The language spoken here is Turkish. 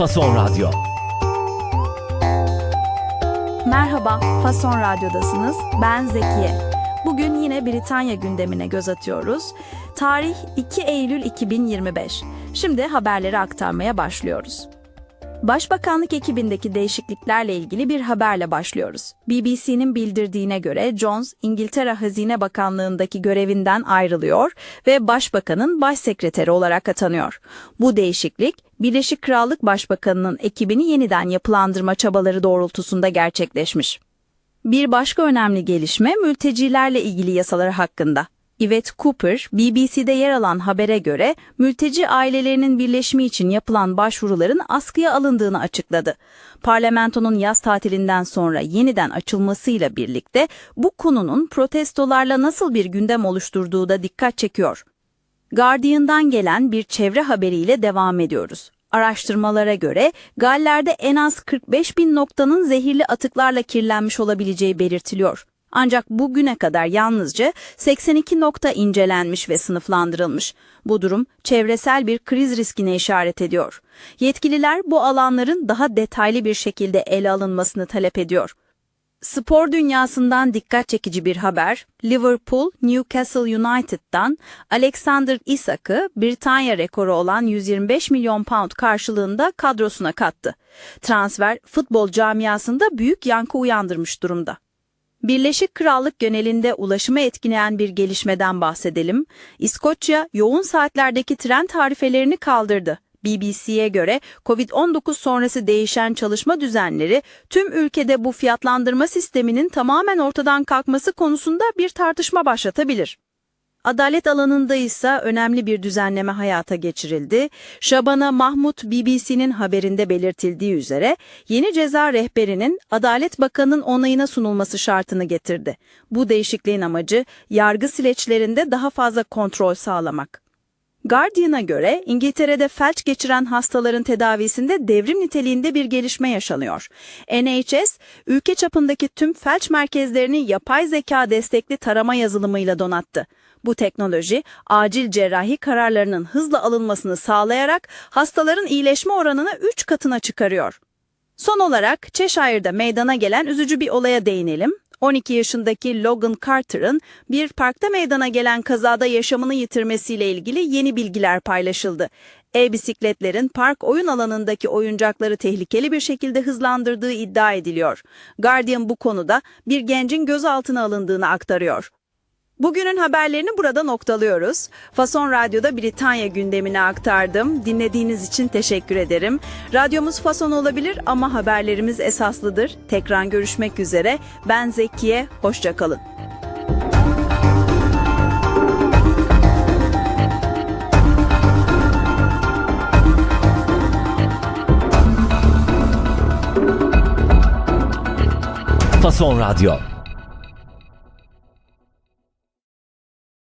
Fason Radyo. Merhaba, Fason Radyo'dasınız. Ben Zekiye. Bugün yine Britanya gündemine göz atıyoruz. Tarih 2 Eylül 2025. Şimdi haberleri aktarmaya başlıyoruz. Başbakanlık ekibindeki değişikliklerle ilgili bir haberle başlıyoruz. BBC'nin bildirdiğine göre Jones, İngiltere Hazine Bakanlığındaki görevinden ayrılıyor ve başbakanın başsekreteri olarak atanıyor. Bu değişiklik, Birleşik Krallık Başbakanı'nın ekibini yeniden yapılandırma çabaları doğrultusunda gerçekleşmiş. Bir başka önemli gelişme mültecilerle ilgili yasaları hakkında. Yvette Cooper, BBC'de yer alan habere göre mülteci ailelerinin birleşimi için yapılan başvuruların askıya alındığını açıkladı. Parlamentonun yaz tatilinden sonra yeniden açılmasıyla birlikte bu konunun protestolarla nasıl bir gündem oluşturduğu da dikkat çekiyor. Guardian'dan gelen bir çevre haberiyle devam ediyoruz. Araştırmalara göre Galler'de en az 45 bin noktanın zehirli atıklarla kirlenmiş olabileceği belirtiliyor. Ancak bugüne kadar yalnızca 82 nokta incelenmiş ve sınıflandırılmış. Bu durum çevresel bir kriz riskine işaret ediyor. Yetkililer bu alanların daha detaylı bir şekilde ele alınmasını talep ediyor. Spor dünyasından dikkat çekici bir haber, Liverpool, Newcastle United'dan Alexander Isak'ı Britanya rekoru olan 125 milyon pound karşılığında kadrosuna kattı. Transfer futbol camiasında büyük yankı uyandırmış durumda. Birleşik Krallık genelinde ulaşımı etkileyen bir gelişmeden bahsedelim. İskoçya yoğun saatlerdeki tren tarifelerini kaldırdı. BBC'ye göre COVID-19 sonrası değişen çalışma düzenleri tüm ülkede bu fiyatlandırma sisteminin tamamen ortadan kalkması konusunda bir tartışma başlatabilir. Adalet alanında ise önemli bir düzenleme hayata geçirildi. Şabana Mahmut BBC'nin haberinde belirtildiği üzere yeni ceza rehberinin Adalet Bakanı'nın onayına sunulması şartını getirdi. Bu değişikliğin amacı yargı süreçlerinde daha fazla kontrol sağlamak. Guardian'a göre İngiltere'de felç geçiren hastaların tedavisinde devrim niteliğinde bir gelişme yaşanıyor. NHS, ülke çapındaki tüm felç merkezlerini yapay zeka destekli tarama yazılımıyla donattı. Bu teknoloji, acil cerrahi kararlarının hızla alınmasını sağlayarak hastaların iyileşme oranını 3 katına çıkarıyor. Son olarak Cheshire'da meydana gelen üzücü bir olaya değinelim. 12 yaşındaki Logan Carter'ın bir parkta meydana gelen kazada yaşamını yitirmesiyle ilgili yeni bilgiler paylaşıldı. E-bisikletlerin park oyun alanındaki oyuncakları tehlikeli bir şekilde hızlandırdığı iddia ediliyor. Guardian bu konuda bir gencin gözaltına alındığını aktarıyor. Bugünün haberlerini burada noktalıyoruz. Fason Radyo'da Britanya gündemini aktardım. Dinlediğiniz için teşekkür ederim. Radyomuz Fason olabilir ama haberlerimiz esaslıdır. Tekrar görüşmek üzere. Ben Zekiye, hoşçakalın. Fason Radyo.